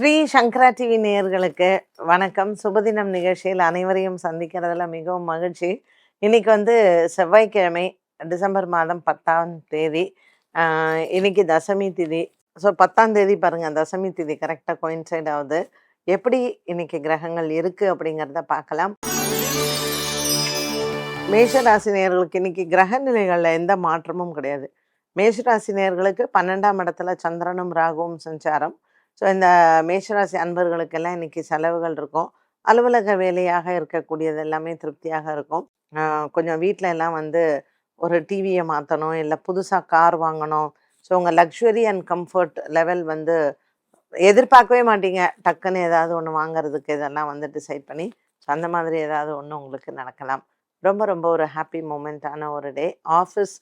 ஸ்ரீ சங்கரா TV நேயர்களுக்கு வணக்கம். சுபதினம் நிகழ்ச்சியில் அனைவரையும் சந்திக்கிறதுல மிகவும் மகிழ்ச்சி. இன்னைக்கு வந்து செவ்வாய்க்கிழமை டிசம்பர் மாதம் பத்தாம் தேதி. இன்றைக்கி இன்னைக்கு தசமி திதி. ஸோ பத்தாம் தேதி பாருங்கள் தசமி திதி கரெக்டாக கோயின்சைட் ஆகுது. எப்படி இன்னைக்கு கிரகங்கள் இருக்குது அப்படிங்கிறத பார்க்கலாம். மேஷராசி நேயர்களுக்கு இன்னைக்கு கிரக நிலைகளில் எந்த மாற்றமும் கிடையாது. மேஷராசி நேயர்களுக்கு பன்னெண்டாம் இடத்துல சந்திரனும் ராகுவும் சஞ்சாரம். ஸோ இந்த மேஷராசி அன்பர்களுக்கெல்லாம் இன்றைக்கி செலவுகள் இருக்கும். அலுவலக வேலையாக இருக்கக்கூடியது எல்லாமே திருப்தியாக இருக்கும். கொஞ்சம் வீட்டில் எல்லாம் வந்து ஒரு டிவியை மாற்றணும் இல்லை புதுசாக கார் வாங்கணும். ஸோ உங்கள் லக்ஸுரி அண்ட் கம்ஃபர்ட் லெவல் வந்து எதிர்பார்க்கவே மாட்டீங்க. டக்குன்னு ஏதாவது ஒன்று வாங்குறதுக்கு இதெல்லாம் வந்து டிசைட் பண்ணி ஸோ அந்த மாதிரி ஏதாவது ஒன்று உங்களுக்கு நடக்கலாம். ரொம்ப ரொம்ப ஒரு ஹாப்பி மூமெண்ட்டான ஒரு டே. ஆஃபீஸ்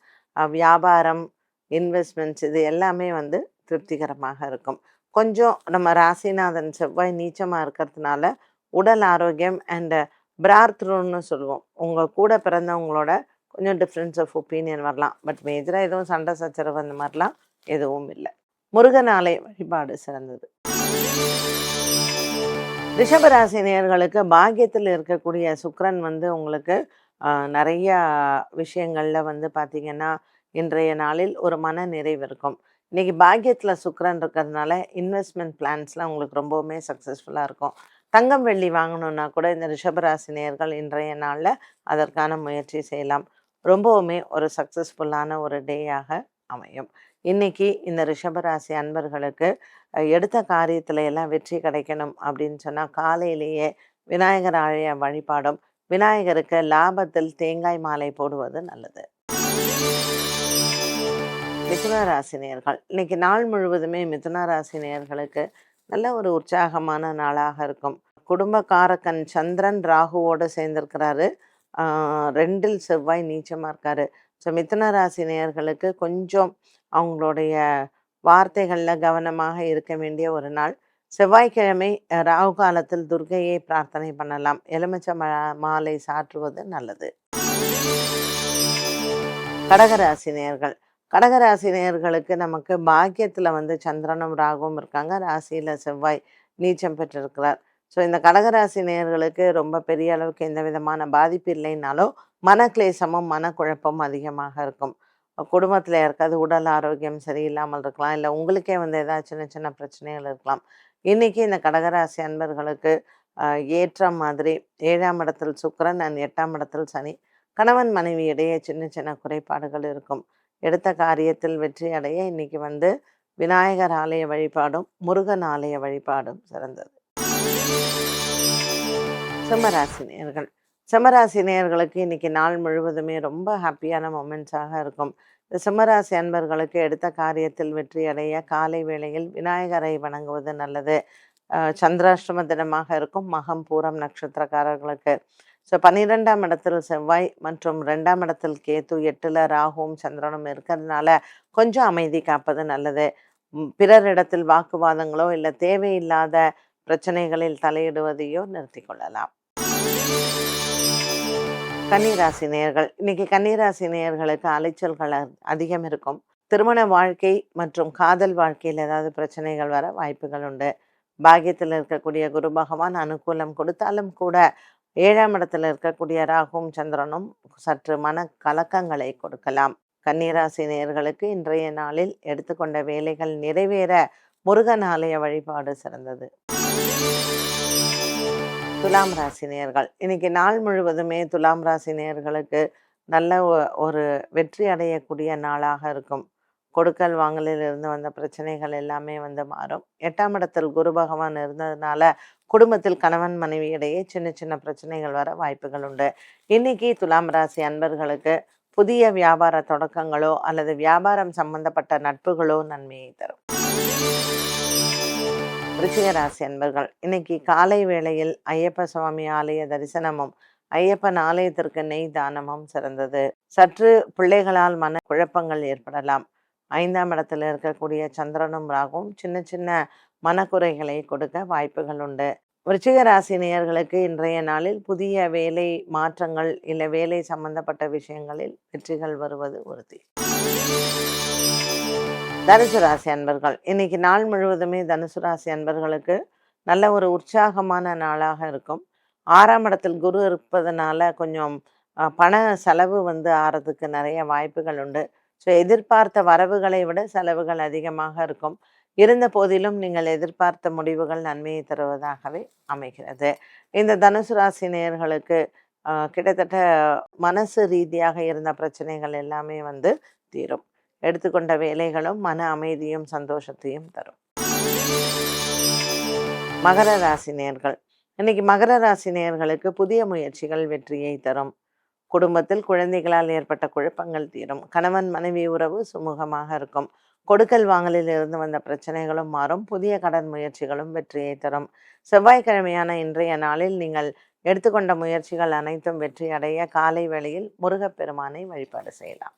வியாபாரம் இன்வெஸ்ட்மெண்ட்ஸ் இது எல்லாமே வந்து திருப்திகரமாக இருக்கும். கொஞ்சம் நம்ம ராசிநாதன் செவ்வாய் நீச்சமாக இருக்கிறதுனால உடல் ஆரோக்கியம் அண்டு பிரார்த்தன்னு சொல்லுவோம். உங்கள் கூட பிறந்தவங்களோட கொஞ்சம் டிஃப்ரென்ஸ் ஆஃப் ஒப்பீனியன் வரலாம். பட் மேஜராக எதுவும் சண்டை சச்சரவு அந்த மாதிரிலாம் எதுவும் இல்லை. முருகன் வழிபாடு சிறந்தது. ரிஷபராசி நேர்களுக்கு பாக்கியத்தில் இருக்கக்கூடிய சுக்கரன் வந்து உங்களுக்கு நிறையா நிறைய வந்து பார்த்திங்கன்னா இன்றைய நாளில் ஒரு மன நிறைவு இருக்கும். இன்றைக்கி பாக்கியத்தில் சுக்கரன் இருக்கிறதுனால இன்வெஸ்ட்மெண்ட் பிளான்ஸ்லாம் உங்களுக்கு ரொம்பவுமே சக்ஸஸ்ஃபுல்லாக இருக்கும். தங்கம் வெள்ளி வாங்கணுன்னா கூட இந்த ரிஷபராசி நேர்கள் இன்றைய நாளில் அதற்கான முயற்சி செய்யலாம். ரொம்பவுமே ஒரு சக்ஸஸ்ஃபுல்லான ஒரு டேயாக அமையும். இன்னைக்கு இந்த ரிஷபராசி அன்பர்களுக்கு எடுத்த காரியத்தில் எல்லாம் வெற்றி கிடைக்கணும் அப்படின்னு சொன்னால் காலையிலேயே விநாயகர் ஆலய வழிபாடும் விநாயகருக்கு லாபத்தில் தேங்காய் மாலை போடுவது நல்லது. மிதுன ராசினியர்கள் இன்னைக்கு நாள் முழுவதுமே மிதுன ராசினியர்களுக்கு நல்ல ஒரு உற்சாகமான நாளாக இருக்கும். குடும்பக்காரக்கன் சந்திரன் ராகுவோடு சேர்ந்திருக்கிறாரு. ரெண்டில் செவ்வாய் நீச்சமாக இருக்காரு. ஸோ மிதுன ராசி நேயர்களுக்கு கொஞ்சம் அவங்களுடைய வார்த்தைகளில் கவனமாக இருக்க வேண்டிய ஒரு நாள். செவ்வாய்க்கிழமை ராகு காலத்தில் துர்கையை பிரார்த்தனை பண்ணலாம். எலுமிச்சை ம- மாலை சாற்றுவது நல்லது. கடகராசி நேயர்கள் கடகராசி நேயர்களுக்கு நமக்கு பாக்கியத்தில் வந்து சந்திரனும் ராகுவும் இருக்காங்க. ராசியில் செவ்வாய் நீச்சம் பெற்றிருக்கிறார். ஸோ இந்த கடகராசி நேயர்களுக்கு ரொம்ப பெரிய அளவுக்கு எந்த விதமான பாதிப்பு இல்லைனாலும் மனக்லேசமும் மனக்குழப்பமும் அதிகமாக இருக்கும். குடும்பத்தில் யாருக்காவது உடல் ஆரோக்கியம் சரியில்லாமல் இருக்கலாம். இல்லை உங்களுக்கே வந்து ஏதாவது சின்ன சின்ன பிரச்சனைகள் இருக்கலாம். இன்றைக்கி இந்த கடகராசி அன்பர்களுக்கு ஏற்ற மாதிரி ஏழாம் இடத்தில் சுக்கரன் அண்ட் எட்டாம் இடத்தில் சனி. கணவன் மனைவி இடையே சின்ன சின்ன குறைபாடுகள் இருக்கும். எடுத்த காரியத்தில் வெற்றி அடைய இன்னைக்கு வந்து விநாயகர் ஆலய வழிபாடும் முருகன் ஆலய வழிபாடும் சிறந்தது. சிம்மராசி நேர்கள் சிம்மராசி நேர்களுக்கு இன்னைக்கு நாள் முழுவதுமே ரொம்ப ஹாப்பியான மொமெண்ட்ஸாக இருக்கும். இந்த சிம்மராசி அன்பர்களுக்கு எடுத்த காரியத்தில் வெற்றி அடைய காலை வேளையில் விநாயகரை வணங்குவது நல்லது. சந்திராஷ்டம தினமாக இருக்கும் மகம் பூரம் நட்சத்திரக்காரர்களுக்கு. ஸோ பன்னிரெண்டாம் இடத்தில் செவ்வாய் மற்றும் ரெண்டாம் இடத்தில் கேத்து எட்டுல ராகுவும் சந்திரனும் இருக்கிறதுனால கொஞ்சம் அமைதி காப்பது நல்லது. பிறரிடத்தில் வாக்குவாதங்களோ இல்லை தேவையில்லாத பிரச்சனைகளில் தலையிடுவதையோ நிறுத்தி கொள்ளலாம். கன்னிராசி நேயர்கள். இன்னைக்கு கன்னிராசி நேயர்களுக்கு அலைச்சல்கள் அதிகம் இருக்கும். திருமண வாழ்க்கை மற்றும் காதல் வாழ்க்கையில் ஏதாவது பிரச்சனைகள் வர வாய்ப்புகள் உண்டு. பாக்கியத்தில் இருக்கக்கூடிய குரு பகவான் அனுகூலம் கொடுத்தாலும் கூட ஏழாம் இடத்துல இருக்கக்கூடிய ராகும் சந்திரனும் சற்று மன கலக்கங்களை கொடுக்கலாம். கன்னிராசி நேர்களுக்கு இன்றைய நாளில் எடுத்துக்கொண்ட வேலைகள் நிறைவேற முருகன் ஆலய வழிபாடு சிறந்தது. துலாம் ராசி நேர்கள் இன்னைக்கு நாள் முழுவதுமே துலாம் ராசி நேர்களுக்கு நல்ல ஒரு வெற்றி அடையக்கூடிய நாளாக இருக்கும். கொடுக்கல் வாங்கலில் இருந்து வந்த பிரச்சனைகள் எல்லாமே வந்து மாறும். எட்டாம் இடத்தில் குரு பகவான் இருந்ததுனால குடும்பத்தில் கணவன் மனைவி இடையே சின்ன சின்ன பிரச்சனைகள் வர வாய்ப்புகள் உண்டு. இன்னைக்கு துலாம் ராசி அன்பர்களுக்கு புதிய வியாபார தொடக்கங்களோ அல்லது வியாபாரம் சம்பந்தப்பட்ட நட்புகளோ நன்மையை தரும். விருச்சிக ராசி அன்பர்கள் இன்னைக்கு காலை வேளையில் ஐயப்ப சுவாமி ஆலய தரிசனமும் ஐயப்பன் ஆலயத்திற்கு நெய் தானமும் சிறந்தது. சற்று பிள்ளைகளால் மன குழப்பங்கள் ஏற்படலாம். ஐந்தாம் இடத்துல இருக்கக்கூடிய சந்திரனும் ராகும் சின்ன சின்ன மனக்குறைகளை கொடுக்க வாய்ப்புகள் உண்டு. விருச்சிக ராசி நேயர்களுக்கு இன்றைய நாளில் புதிய வேலை மாற்றங்கள் இல்லை வேலை சம்பந்தப்பட்ட விஷயங்களில் வெற்றிகள் வருவது உறுதி. தனுசு ராசி அன்பர்கள் இன்னைக்கு நாள் முழுவதுமே தனுசு ராசி அன்பர்களுக்கு நல்ல ஒரு உற்சாகமான நாளாக இருக்கும். ஆறாம் இடத்தில் குரு இருப்பதனால கொஞ்சம் பண செலவு வந்து ஆறதுக்கு நிறைய வாய்ப்புகள் உண்டு. ஸோ எதிர்பார்த்த வரவுகளை விட செலவுகள் அதிகமாக இருக்கும். இருந்த போதிலும் நீங்கள் எதிர்பார்த்த முடிவுகள் நன்மையை தருவதாகவே அமைகிறது. இந்த தனுசு ராசி நேயர்களுக்கு கிட்டத்தட்ட மனசு ரீதியாக இருந்த பிரச்சனைகள் எல்லாமே வந்து தீரும். எடுத்துக்கொண்ட வேலைகளும் மன அமைதியும் சந்தோஷத்தையும் தரும். மகர ராசி நேர்கள் இன்னைக்கு மகர ராசி நேர்களுக்கு புதிய முயற்சிகள் வெற்றியை தரும். குடும்பத்தில் குழந்தைகளால் ஏற்பட்ட குழப்பங்கள் தீரும். கணவன் மனைவி உறவு சுமூகமாக இருக்கும். கொடுக்கல் வாங்கலில் இருந்து வந்த பிரச்சனைகளும் மாறும். புதிய கடன் முயற்சிகளும் வெற்றியை தரும். செவ்வாய்க்கிழமையான இன்றைய நாளில் நீங்கள் எடுத்துக்கொண்ட முயற்சிகள் அனைத்தும் வெற்றி அடைய காலை வேளையில் முருகப்பெருமானை வழிபாடு செய்யலாம்.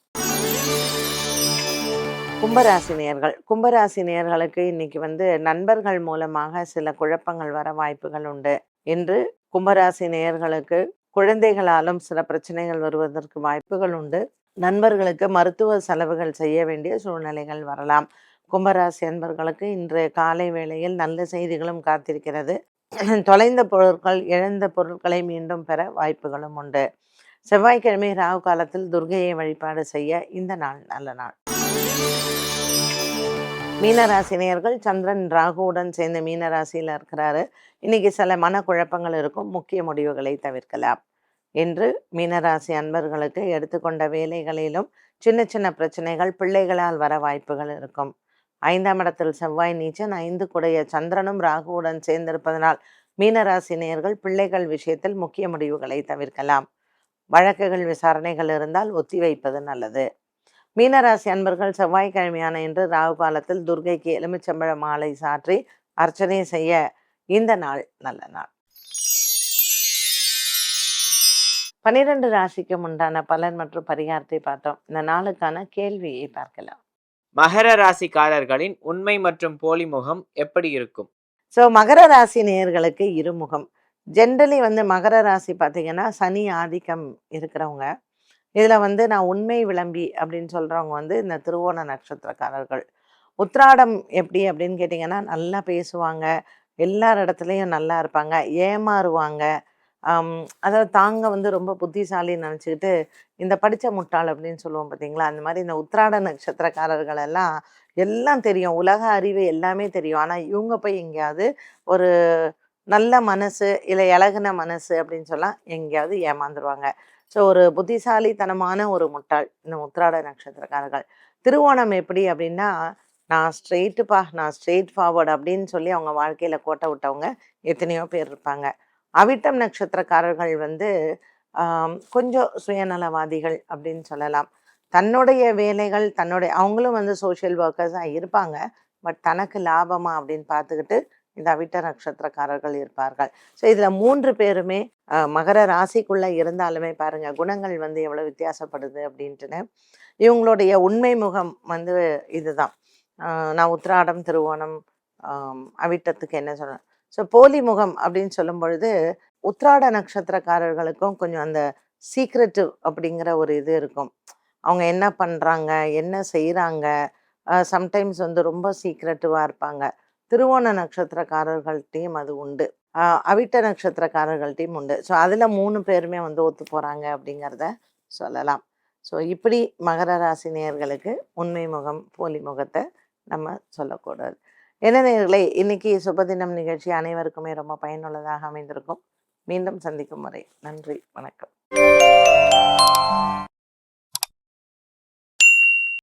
கும்பராசி நேயர்கள் கும்பராசி நேயர்களுக்கு இன்னைக்கு வந்து நண்பர்கள் மூலமாக சில குழப்பங்கள் வர வாய்ப்புகள் உண்டு. என்று கும்பராசி நேயர்களுக்கு குழந்தைகளாலும் சில பிரச்சனைகள் வருவதற்கு வாய்ப்புகள் உண்டு. நண்பர்களுக்கு மருத்துவ செலவுகள் செய்ய வேண்டிய சூழ்நிலைகள் வரலாம். கும்பராசி அன்பர்களுக்கு இன்று காலை வேளையில் நல்ல செய்திகளும் காத்திருக்கிறது. தொலைந்த பொருட்கள் இழந்த பொருட்களை மீண்டும் பெற வாய்ப்புகளும் உண்டு. செவ்வாய்க்கிழமை ராகு காலத்தில் துர்கையை வழிபாடு செய்ய இந்த நாள் நல்ல நாள். மீனராசினியர்கள் சந்திரன் ராகுவுடன் சேர்ந்து மீனராசியில் இருக்கிறாரு. இன்னைக்கு சில மனக்குழப்பங்கள் இருக்கும். முக்கிய முடிவுகளை தவிர்க்கலாம். என்று மீனராசி அன்பர்களுக்கு எடுத்துக்கொண்ட வேலைகளிலும் சின்ன சின்ன பிரச்சனைகள் பிள்ளைகளால் வர வாய்ப்புகள் இருக்கும். ஐந்தாம் இடத்தில் செவ்வாய் நீச்சன் ஐந்து குடைய சந்திரனும் ராகுவுடன் சேர்ந்திருப்பதனால் மீனராசினியர்கள் பிள்ளைகள் விஷயத்தில் முக்கிய முடிவுகளை தவிர்க்கலாம். வழக்குகள் விசாரணைகள் இருந்தால் ஒத்தி வைப்பது நல்லது. மீனராசி அன்பர்கள் செவ்வாய்க்கிழமையான இன்று ராகு காலத்தில் துர்கைக்கு எலுமிச்சம்பழ மாலை சாற்றி அர்ச்சனை செய்ய இந்த நாள் நல்ல நாள். பனிரெண்டு ராசிக்கும் உண்டான பலன் மற்றும் பரிகாரத்தை பார்த்தோம். இந்த நாளுக்கான கேள்வியை பார்க்கலாம். மகர ராசிக்காரர்களின் உண்மை மற்றும் போலி முகம் எப்படி இருக்கும்? ஸோ மகர ராசி நேயர்களுக்கு இருமுகம். ஜென்ரலி வந்து மகர ராசி பார்த்தீங்கன்னா சனி ஆதிக்கம் இருக்கிறவங்க. இதில் வந்து நான் உண்மை விளம்பி அப்படின்னு சொல்கிறவங்க வந்து இந்த திருவோண நட்சத்திரக்காரர்கள். உத்ராடம் எப்படி அப்படின்னு கேட்டிங்கன்னா நல்லா பேசுவாங்க. எல்லார் இடத்துலையும் நல்லா இருப்பாங்க. ஏமாறுவாங்க. அதாவது தாங்க வந்து ரொம்ப புத்திசாலின்னு நினச்சிக்கிட்டு இந்த படித்த முட்டாள் அப்படின்னு சொல்லுவோம் பார்த்தீங்களா? அந்த மாதிரி இந்த உத்ராட நட்சத்திரக்காரர்கள் எல்லாம் எல்லாம் தெரியும். உலக அறிவு எல்லாமே தெரியும். ஆனால் இவங்க போய் எங்கேயாவது ஒரு நல்ல மனசு இல்லை இலகுன மனசு அப்படின்னு சொல்லலாம் எங்கேயாவது ஏமாந்துருவாங்க. ஸோ ஒரு புத்திசாலித்தனமான ஒரு முட்டாள் இந்த முத்திராட நட்சத்திரக்காரர்கள். திருவோணம் எப்படி அப்படின்னா நான் ஸ்ட்ரெயிட்டுப்பா நான் ஸ்ட்ரெயிட் ஃபார்வர்ட் அப்படின்னு சொல்லி அவங்க வாழ்க்கையில் கோட்டை விட்டவங்க எத்தனையோ பேர் இருப்பாங்க. அவிட்டம் நட்சத்திரக்காரர்கள் வந்து கொஞ்சம் சுயநலவாதிகள் அப்படின்னு சொல்லலாம். தன்னுடைய வேலைகள் தன்னுடைய அவங்களும் வந்து சோஷியல் ஒர்க்கர்ஸாக இருப்பாங்க. பட் தனக்கு லாபமா அப்படின்னு பார்த்துக்கிட்டு இந்த அவிட்ட நட்சத்திரக்காரர்கள் இருப்பார்கள். ஸோ இதில் மூன்று பேருமே மகர ராசிக்குள்ளே இருந்தாலுமே பாருங்கள் குணங்கள் வந்து எவ்வளோ வித்தியாசப்படுது அப்படின்ட்டுன்னு இவங்களுடைய உண்மை முகம் வந்து இதுதான். நான் உத்திராடம் திருவோணம் அவிட்டத்துக்கு என்ன சொல்கிறேன் ஸோ போலி முகம் அப்படின்னு சொல்லும் பொழுது உத்திராட நட்சத்திரக்காரர்களுக்கும் கொஞ்சம் அந்த சீக்ரெட்டிவ் அப்படிங்கிற ஒரு இது இருக்கும். அவங்க என்ன பண்ணுறாங்க என்ன செய்கிறாங்க சம்டைம்ஸ் வந்து ரொம்ப சீக்ரெட்டிவாக இருப்பாங்க. திருவோண நட்சத்திரக்காரர்கள்ட்டையும் அது உண்டு. அவிட்ட நட்சத்திரக்காரர்கள்ட்டையும் உண்டு. ஸோ அதில் மூணு பேருமே வந்து ஒத்து போகிறாங்க அப்படிங்கிறத சொல்லலாம். ஸோ இப்படி மகர ராசி நேர்களுக்கு உண்மை முகம் போலி முகத்தை நம்ம சொல்லக்கூடாது. என்ன நேர்களை இன்னைக்கு சுபதினம் நிகழ்ச்சி அனைவருக்குமே ரொம்ப பயனுள்ளதாக அமைந்திருக்கும். மீண்டும் சந்திக்கும் வரை நன்றி வணக்கம்.